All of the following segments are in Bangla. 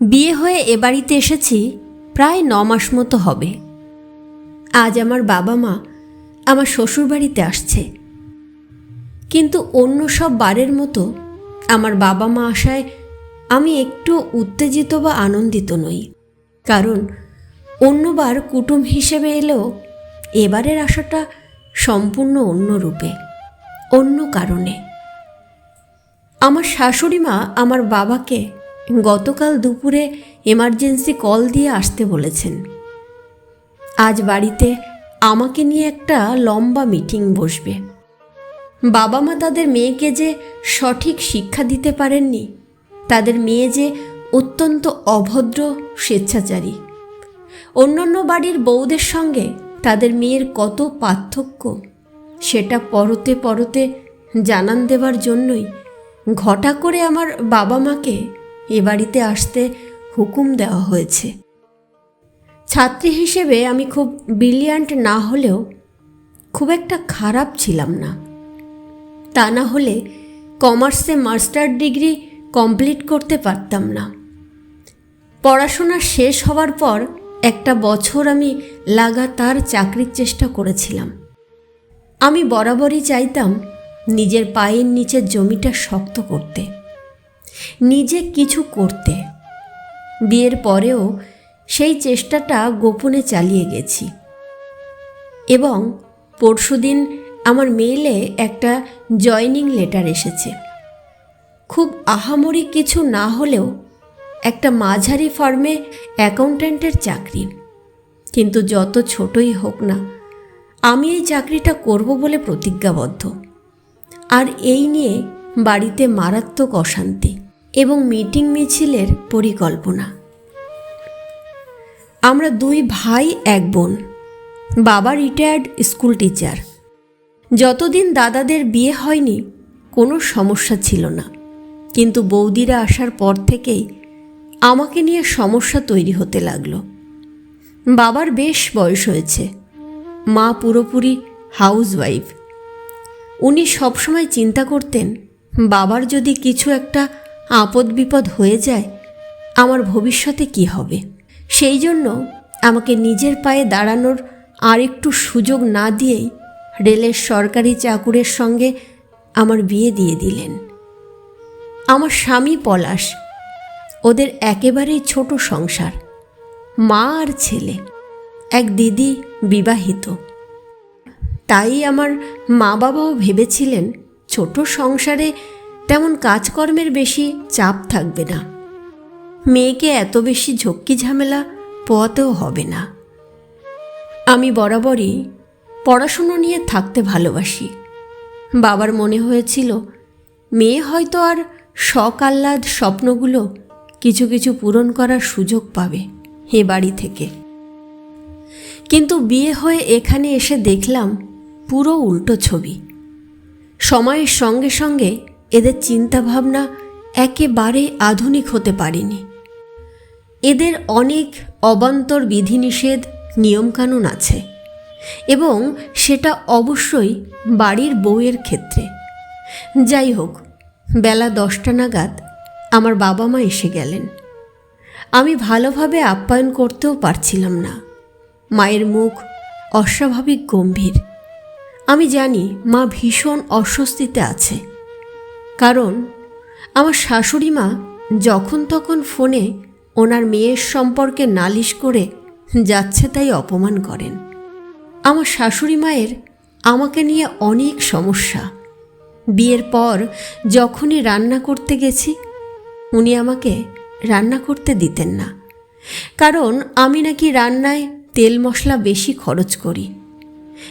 বিয়ে হয়ে এ বাড়িতে এসেছি, প্রায় ন মাস মতো হবে। আজ আমার বাবা মা আমার শ্বশুরবাড়িতে আসছে। কিন্তু অন্য সব বারের মতো আমার বাবা মা আসায় আমি একটু উত্তেজিত বা আনন্দিত নই। কারণ অন্যবার কুটুম হিসেবে এলেও এবারের আসাটা সম্পূর্ণ অন্য রূপে, অন্য কারণে। আমার শাশুড়ি মা আমার বাবাকে গতকাল দুপুরে এমার্জেন্সি কল দিয়ে আসতে বলেছেন। আজ বাড়িতে আমাকে নিয়ে একটা লম্বা মিটিং বসবে। বাবা মা তাদের মেয়েকে যে সঠিক শিক্ষা দিতে পারেননি, তাদের মেয়ে যে অত্যন্ত অভদ্র, স্বেচ্ছাচারী। অন্যান্য বাড়ির বউদের সঙ্গে তাদের মেয়ের কত পার্থক্য, সেটা পরতে পরতে জানান দেবার জন্যই ঘটা করে আমার বাবা মাকে এ বাড়িতে আসতে হুকুম দেওয়া হয়েছে। ছাত্রী হিসেবে আমি খুব ব্রিলিয়ান্ট না হলেও খুব একটা খারাপ ছিলাম না। তা না হলে কমার্সে মাস্টার ডিগ্রি কমপ্লিট করতে পারতাম না। পড়াশোনা শেষ হওয়ার পর একটা বছর আমি লাগাতার চাকরির চেষ্টা করেছিলাম। আমি বরাবরই চাইতাম নিজের পায়ের নিচের জমিটা শক্ত করতে। নিজে কিছু করতে। বিয়ের পরেও সেই চেষ্টাটা গোপনে চালিয়ে গেছি। এবং পরশুদিন আমার মেইলে একটা জয়নিং লেটার এসেছে। খুব আহামরি কিছু না হলেও একটা মাঝারি ফার্মে অ্যাকাউন্ট্যান্টের চাকরি। কিন্তু যত ছোটই হোক না, আমি এই চাকরিটা করব বলে প্রতিজ্ঞাবদ্ধ। আর এই নিয়ে বাড়িতে মারাত্মক অশান্তি। এবং মিটিং মিছিলের পরিকল্পনা। আমরা দুই ভাই, এক বোন। বাবা রিটায়ার্ড স্কুল টিচার যতদিন দাদাদের বিয়ে হয়নি, কোনো সমস্যা ছিল না। কিন্তু বৌদিরা আসার পর থেকেই আমাকে নিয়ে সমস্যা তৈরি হতে লাগল। বাবার বেশ বয়স হয়েছে। মা পুরোপুরি হাউস ওয়াইফ উনি সবসময় চিন্তা করতেন, বাবার যদি কিছু একটা আপদ বিপদ হয়ে যায়, আমার ভবিষ্যতে কি হবে? সেই জন্য আমাকে নিজের পায়ে দাঁড়ানোর আর একটু সুযোগ না দিয়েই রেলের সরকারি চাকুরের সঙ্গে আমার বিয়ে দিয়ে দিলেন। আমার স্বামী পলাশ, ওদের একেবারেই ছোট সংসার, মা আর ছেলে, এক দিদি বিবাহিত। তাই আমার মা বাবাও ভেবেছিলেন ছোট সংসারে তেমন কাজকর্মের বেশি চাপ থাকবে না। মেয়েকে এত বেশি ঝক্কি ঝামেলা পোয়াতেও হবে না। আমি বরাবরই পড়াশুনো নিয়ে থাকতে ভালোবাসি। বাবার মনে হয়েছিল, মেয়ে হয়তো আর শখ আহ্লাদ স্বপ্নগুলো কিছু কিছু পূরণ করার সুযোগ পাবে এ বাড়ি থেকে। কিন্তু বিয়ে হয়ে এখানে এসে দেখলাম পুরো উল্টো ছবি। সময়ের সঙ্গে সঙ্গে এদের চিন্তাভাবনা একেবারে আধুনিক হতে পারেনি। এদের অনেক অবান্তর বিধিনিষেধ নিয়মকানুন আছে এবং সেটা অবশ্যই বাড়ির বউয়ের ক্ষেত্রে। যাই হোক, বেলা দশটা নাগাদ আমার বাবা মা এসে গেলেন। আমি ভালোভাবে আপ্যায়ন করতেও পারছিলাম না। মায়ের মুখ অস্বাভাবিক গম্ভীর। আমি জানি মা ভীষণ অস্বস্তিতে আছে। কারণ আমার শাশুড়ি মা যখন তখন ফোনে ওনার মেয়ের সম্পর্কে নালিশ করে যাচ্ছে তাই অপমান করেন। আমার শাশুড়ি মায়ের আমাকে নিয়ে অনেক সমস্যা। বিয়ের পর যখনই রান্না করতে গেছি, উনি আমাকে রান্না করতে দিতেন না। কারণ আমি নাকি রান্নায় তেল মশলা বেশি খরচ করি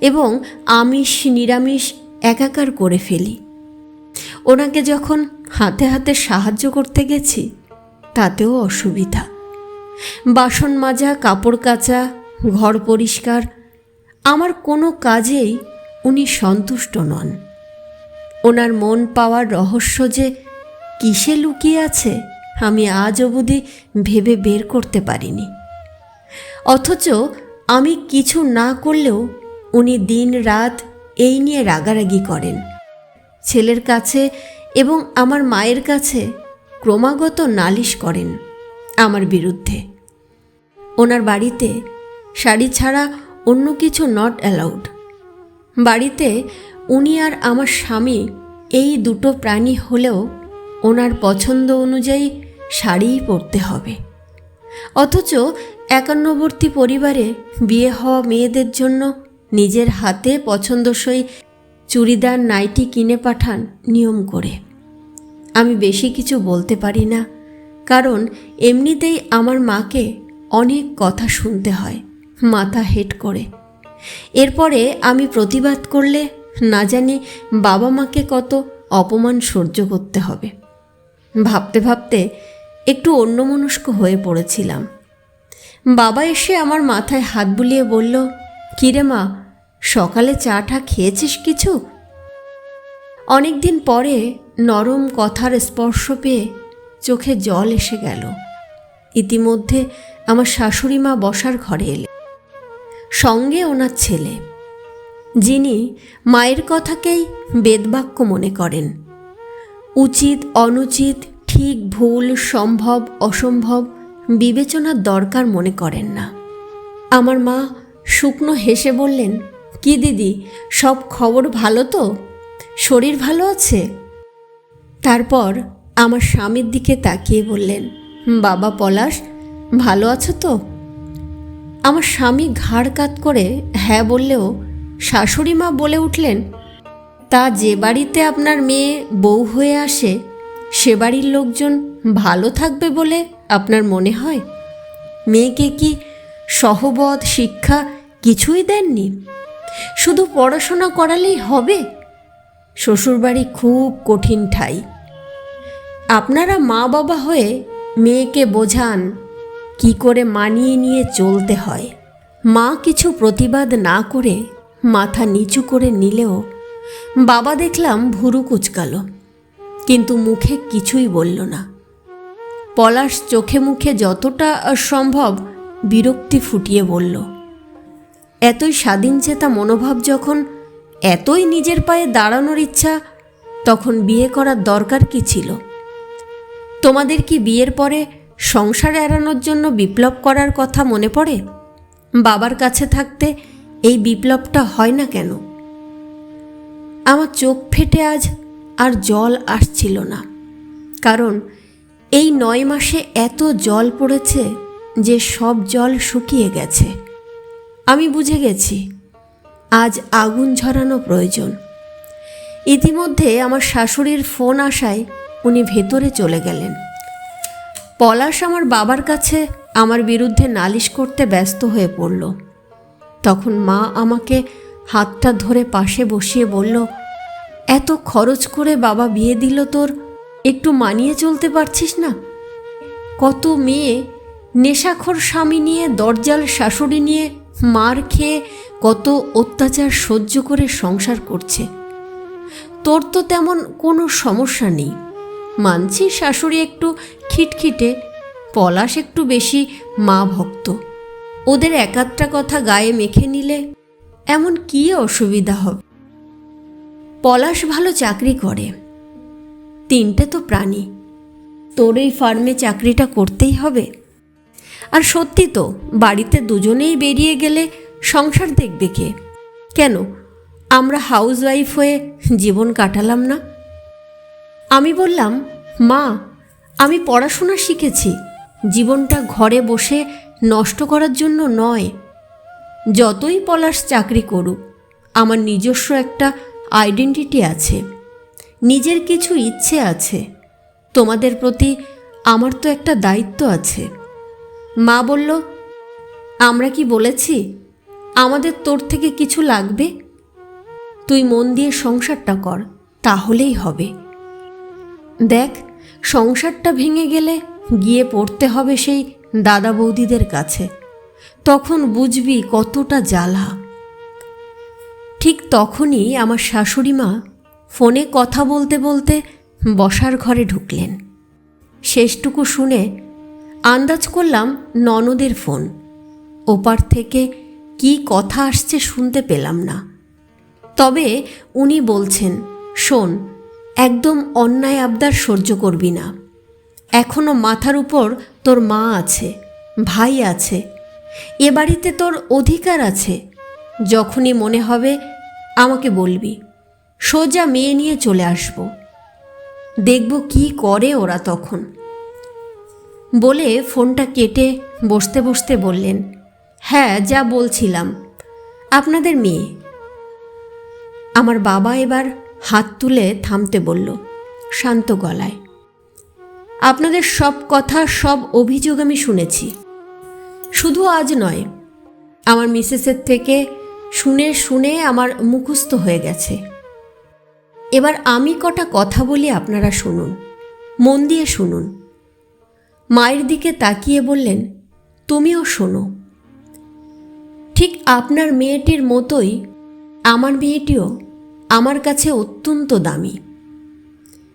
এবং আমিষ, নিরামিষ একাকার করে ফেলি। ওনাকে যখন হাতে হাতে সাহায্য করতে গেছি, তাতেও অসুবিধা। বাসন মাজা, কাপড় কাচা, ঘর পরিষ্কার, আমার কোনো কাজেই উনি সন্তুষ্ট নন। ওনার মন পাওয়ার রহস্য যে কিসে লুকিয়ে আছে, আমি আজ অবধি ভেবে বের করতে পারিনি। অথচ আমি কিছু না করলেও উনি দিন রাত এই নিয়ে রাগারাগি করেন। ছেলের কাছে এবং আমার মায়ের কাছে ক্রমাগত নালিশ করেন আমার বিরুদ্ধে। ওনার বাড়িতে শাড়ি ছাড়া অন্য কিছু নট অ্যালাউড বাড়িতে উনি আর আমার স্বামী এই দুটো প্রাণী হলেও ওনার পছন্দ অনুযায়ী শাড়িই পরতে হবে। অথচ একান্নবর্তী পরিবারে বিয়ে হওয়া মেয়েদের জন্য নিজের হাতে পছন্দসই চুড়িদার নাইটি কিনে পাঠান নিয়ম করে। আমি বেশি কিছু বলতে পারি না, কারণ এমনিতেই আমার মাকে অনেক কথা শুনতে হয়, মাথা হেট করে। এরপরে আমি প্রতিবাদ করলে না জানি বাবা মাকে কত অপমান সহ্য করতে হবে। ভাবতে ভাবতে একটু অন্যমনস্ক হয়ে পড়েছিলাম। বাবা এসে আমার মাথায় হাত বুলিয়ে বলল, কিরে মা সকালে চা টা খেয়েছিস কিছু? অনেক দিন পরে নরম কথার স্পর্শ পেয়ে চোখে জল এসে গেল। ইতিমধ্যে আমার শাশুড়ি মা বসার ঘরে এলে। সঙ্গে ওনার ছেলে, যিনি মায়ের কথাকেই বেদবাক্য মনে করেন। উচিত, অনুচিত, ঠিক, ভুল, সম্ভব, অসম্ভব বিবেচনার দরকার মনে করেন না। আমার মা শুকনো হেসে বললেন কি দিদি, সব খবর ভালো তো? শরীর ভালো আছে? তারপর আমার স্বামীর দিকে তাকিয়ে বললেন, বাবা পলাশ, ভালো আছো তো? আমার স্বামী ঘাড় কাত করে হ্যাঁ বললেও শাশুড়ি মা বলে উঠলেন, তা যে বাড়িতে আপনার মেয়ে বউ হয়ে আসে, সে বাড়ির লোকজন ভালো থাকবে বলে আপনার মনে হয়? মেয়েকে কি সহবত, শিক্ষা কিছুই দেননি? শুধু পড়াশোনা করালেই হবে? শ্বশুরবাড়ি খুব কঠিন ঠাই। আপনারা মা বাবা হয়ে মেয়েকে বোঝান, কি করে মানিয়ে নিয়ে চলতে হয়। মা কিছু প্রতিবাদ না করে মাথা নিচু করে নিলেও বাবা দেখলাম ভুরু কুচকালো, কিন্তু মুখে কিছুই বলল না। পলাশ চোখে মুখে যতটা সম্ভব বিরক্তি ফুটিয়ে বলল এতই স্বাধীনচেতা মনোভাব যখন, এতই নিজের পায়ে দাঁড়ানোর ইচ্ছা, তখন বিয়ে করার দরকার কি ছিল? তোমাদের কি বিয়ের পরে সংসার এড়ানোর জন্য বিপ্লব করার কথা মনে পড়ে? বাবার কাছে থাকতে এই বিপ্লবটা হয় না কেন? আমার চোখ ফেটে আজ আর জল আসছিল না। কারণ এই নয় মাসে এত জল পড়েছে যে সব জল শুকিয়ে গেছে। আমি বুঝে গেছি। আজ আগুন ঝরানো প্রয়োজন। ইতিমধ্যে আমার শাশুড়ির ফোন আসায় উনি ভেতরে চলে গেলেন। পলাশ আমার বাবার কাছে আমার বিরুদ্ধে নালিশ করতে ব্যস্ত হয়ে পড়ল। তখন মা আমাকে হাতটা ধরে পাশে বসিয়ে বলল, এত খরচ করে বাবা বিয়ে দিল তোর, একটু মানিয়ে চলতে পারছিস না? কত মেয়ে নেশাখোর স্বামী নিয়ে দরজাল শাশুড়ি নিয়ে মার খেয়ে কত অত্যাচার সহ্য করে সংসার করছে। তোর তো তেমন কোনো সমস্যা নেই। মানছি শাশুড়ি একটু খিটখিটে, পলাশ একটু বেশি মা ভক্ত। ওদের একাত্রা কথা গায়ে মেখে নিলে এমন কী অসুবিধা হবে? পলাশ ভালো চাকরি করে। তিনটে তো প্রাণী। তোর এই ফার্মে চাকরিটা করতেই হবে? আর সত্যি তো, বাড়িতে দুজনেই বেরিয়ে গেলে সংসার দেখবে কে? কেন? আমরা হাউস ওয়াইফ হয়ে জীবন কাটালাম না? আমি বললাম, মা, আমি পড়াশোনা শিখেছি। জীবনটা ঘরে বসে নষ্ট করার জন্য নয়। যতই পলাশ চাকরি করুক, আমার নিজস্ব একটা আইডেন্টিটি আছে। নিজের কিছু ইচ্ছে আছে। তোমাদের প্রতি আমার তো একটা দায়িত্ব আছে। মা বলল, আমরা কি বলেছি? আমাদের তোর থেকে কিছু লাগবে? তুই মন দিয়ে সংসারটা কর, তাহলেই হবে। দেখ, সংসারটা ভেঙে গেলে গিয়ে পড়তে হবে সেই দাদা বৌদিদের কাছে। তখন বুঝবি কতটা জ্বালা। ঠিক তখনই আমার শাশুড়ি মা ফোনে কথা বলতে বলতে বসার ঘরে ঢুকলেন। শেষটুকু শুনে আন্দাজ করলাম ননদের ফোন। ওপার থেকে কি কথা আসছে শুনতে পেলাম না। তবে উনি বলছেন, শোন, একদম অন্যায় আবদার সহ্য করবি না। এখনও মাথার উপর তোর মা আছে, ভাই আছে, এ বাড়িতে তোর অধিকার আছে। যখনই মনে হবে আমাকে বলবি। সোজা মেয়ে নিয়ে চলে আসব। দেখব কি করে ওরা তখন। বলে ফোনটা কেটে বসতে বসতে বললেন হ্যাঁ যা বলছিলাম। আপনাদের মেয়ে? আমার বাবা এবার হাত তুলে থামতে বলল, শান্ত গলায়, আপনাদের সব কথা, সব অভিযোগ আমি শুনেছি। শুধু আজ নয়, আমার মিসেসের থেকে শুনে শুনে আমার মুখস্থ হয়ে গেছে। এবার আমি কটা কথা বলি আপনারা শুনুন, মন দিয়ে শুনুন। মায়ের দিকে তাকিয়ে বললেন, তুমিও শোনো। ঠিক আপনার মেয়েটির মতোই আমার মেয়েটিও আমার কাছে অত্যন্ত দামি।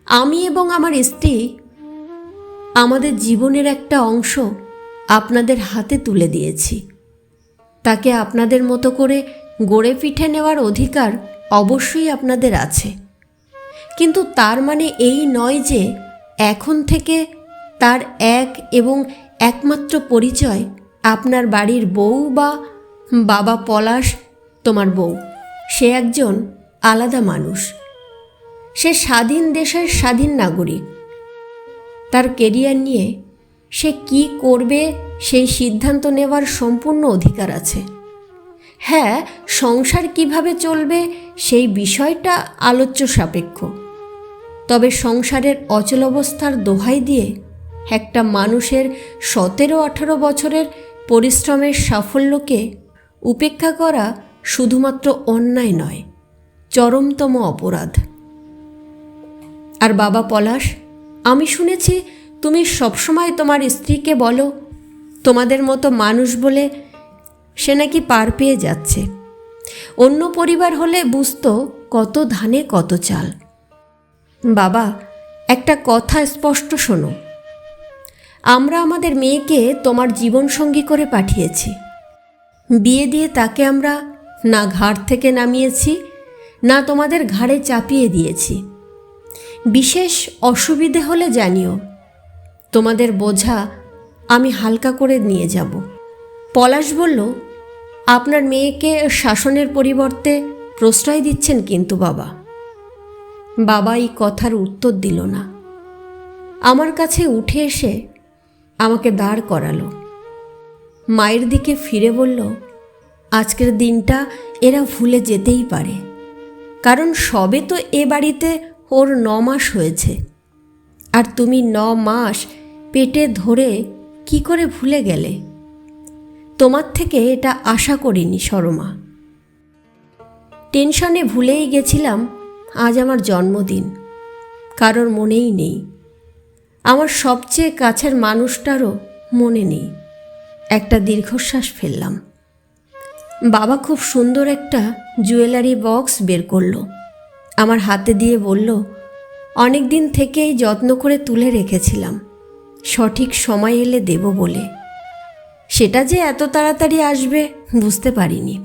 আমি এবং আমার স্ত্রী আমাদের জীবনের একটা অংশ আপনাদের হাতে তুলে দিয়েছি। তাকে আপনাদের মতো করে গড়ে পিঠে নেওয়ার অধিকার অবশ্যই আপনাদের আছে। কিন্তু তার মানে এই নয় যে এখন থেকে তার এক এবং একমাত্র পরিচয় আপনার বাড়ির বউ বা বাবা পলাশ, তোমার বউ। সে একজন আলাদা মানুষ। সে স্বাধীন দেশের স্বাধীন নাগরিক। তার কেরিয়ার নিয়ে সে কি করবে সেই সিদ্ধান্ত নেওয়ার সম্পূর্ণ অধিকার আছে। হ্যাঁ সংসার কীভাবে চলবে সেই বিষয়টা আলোচ্য সাপেক্ষ। তবে সংসারের অচল অবস্থার দোহাই দিয়ে একটা মানুষের সতেরো আঠারো বছরের পরিশ্রমের সাফল্যকে উপেক্ষা করা শুধুমাত্র অন্যায় নয়, চরমতম অপরাধ। আর বাবা পলাশ, আমি শুনেছি তুমি সবসময় তোমার স্ত্রীকে বলো, তোমাদের মতো মানুষ বলে সে নাকি পার পেয়ে যাচ্ছে। অন্য পরিবার হলে বুঝতো কত ধানে কত চাল। বাবা, একটা কথা স্পষ্ট শোনো আমরা আমাদের মেয়েকে তোমার জীবনসঙ্গী করে পাঠিয়েছি। বিয়ে দিয়ে তাকে আমরা না ঘাড় থেকে নামিয়েছি, না তোমাদের ঘাড়ে চাপিয়ে দিয়েছি। বিশেষ অসুবিধে হলে জানিও, তোমাদের বোঝা আমি হালকা করে নিয়ে যাব। পলাশ বলল, আপনার মেয়েকে শাসনের পরিবর্তে প্রশ্রয় দিচ্ছেন কিন্তু বাবা। বাবা এই কথার উত্তর দিল না। আমার কাছে উঠে এসে আমাকে দাঁড় করালো। মায়ের দিকে ফিরে বলল, আজকের দিনটা এরা ভুলে যেতেই পারে। কারণ সবে তো এ বাড়িতে ওর ন মাস হয়েছে। আর তুমি ন মাস পেটে ধরে কি করে ভুলে গেলে? তোমার থেকে এটা আশা করিনি শর্মা টেনশনে ভুলেই গেছিলাম, আজ আমার জন্মদিন। কারোর মনেই নেই। আমার সবচেয়ে কাছের মানুষটারও মনে নেই। একটা দীর্ঘশ্বাস ফেললাম। বাবা খুব সুন্দর একটা জুয়েলারি বক্স বের করল। আমার হাতে দিয়ে বলল, অনেক দিন থেকেই যত্ন করে তুলে রেখেছিলাম। সঠিক সময় এলে দেব বলে। সেটা যে এত তাড়াতাড়ি আসবে বুঝতে পারিনি।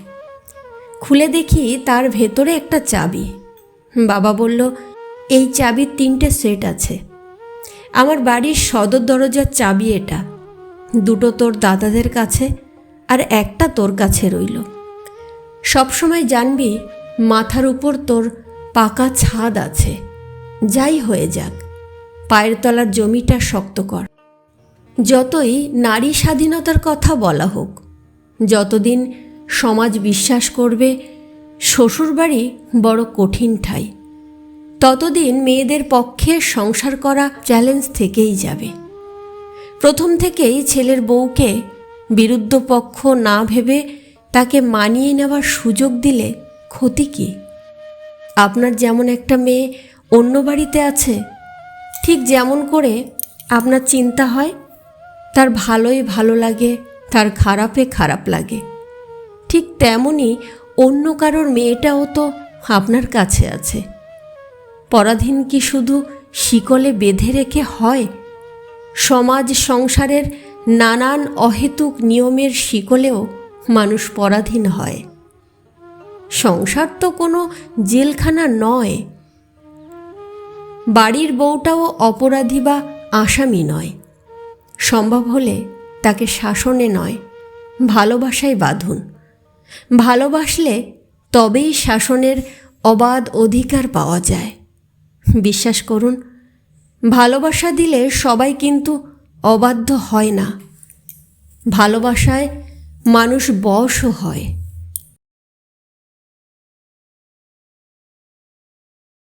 খুলে দেখি তার ভেতরে একটা চাবি। বাবা বলল, এই চাবির তিনটে সেট আছে। আমার বাড়ির সদর দরজার চাবি এটা। দুটো তোর দাদাদের কাছে আর একটা তোর কাছে রইল। সবসময় জানবি মাথার উপর তোর পাকা ছাদ আছে। যাই হয়ে যাক, পায়ের তলার জমিটা শক্ত কর। যতই নারী স্বাধীনতার কথা বলা হোক, যতদিন সমাজ বিশ্বাস করবে, শ্বশুরবাড়ি বড় কঠিন ঠাই। ততদিন মেয়েদের পক্ষে সংসার করা চ্যালেঞ্জ থেকেই যাবে। প্রথম থেকেই ছেলের বউকে বিরুদ্ধ পক্ষ না ভেবে তাকে মানিয়ে নেওয়ার সুযোগ দিলে ক্ষতি কী? আপনার যেমন একটা মেয়ে অন্য বাড়িতে আছে, ঠিক যেমন করে আপনার চিন্তা হয়, তার ভালোই ভালো লাগে, তার খারাপে খারাপ লাগে। ঠিক তেমনই অন্য কারোর মেয়েটাও তো আপনার কাছে আছে। পরাধীন কি শুধু শিকলে বেঁধে রেখে হয়? সমাজ সংসারের নানান অহেতুক নিয়মের শিকলেও মানুষ পরাধীন হয়। সংসার তো কোনো জেলখানা নয়। বাড়ির বউটাও অপরাধী বা আসামি নয়। সম্ভব হলে তাকে শাসনে নয়, ভালোবাসায় বাঁধুন। ভালোবাসলে তবেই শাসনের অবাধ অধিকার পাওয়া যায়। বিশ্বাস করুন ভালোবাসা দিলে সবাই কিন্তু অবাধ্য হয় না। ভালোবাসায় মানুষ বশও হয়।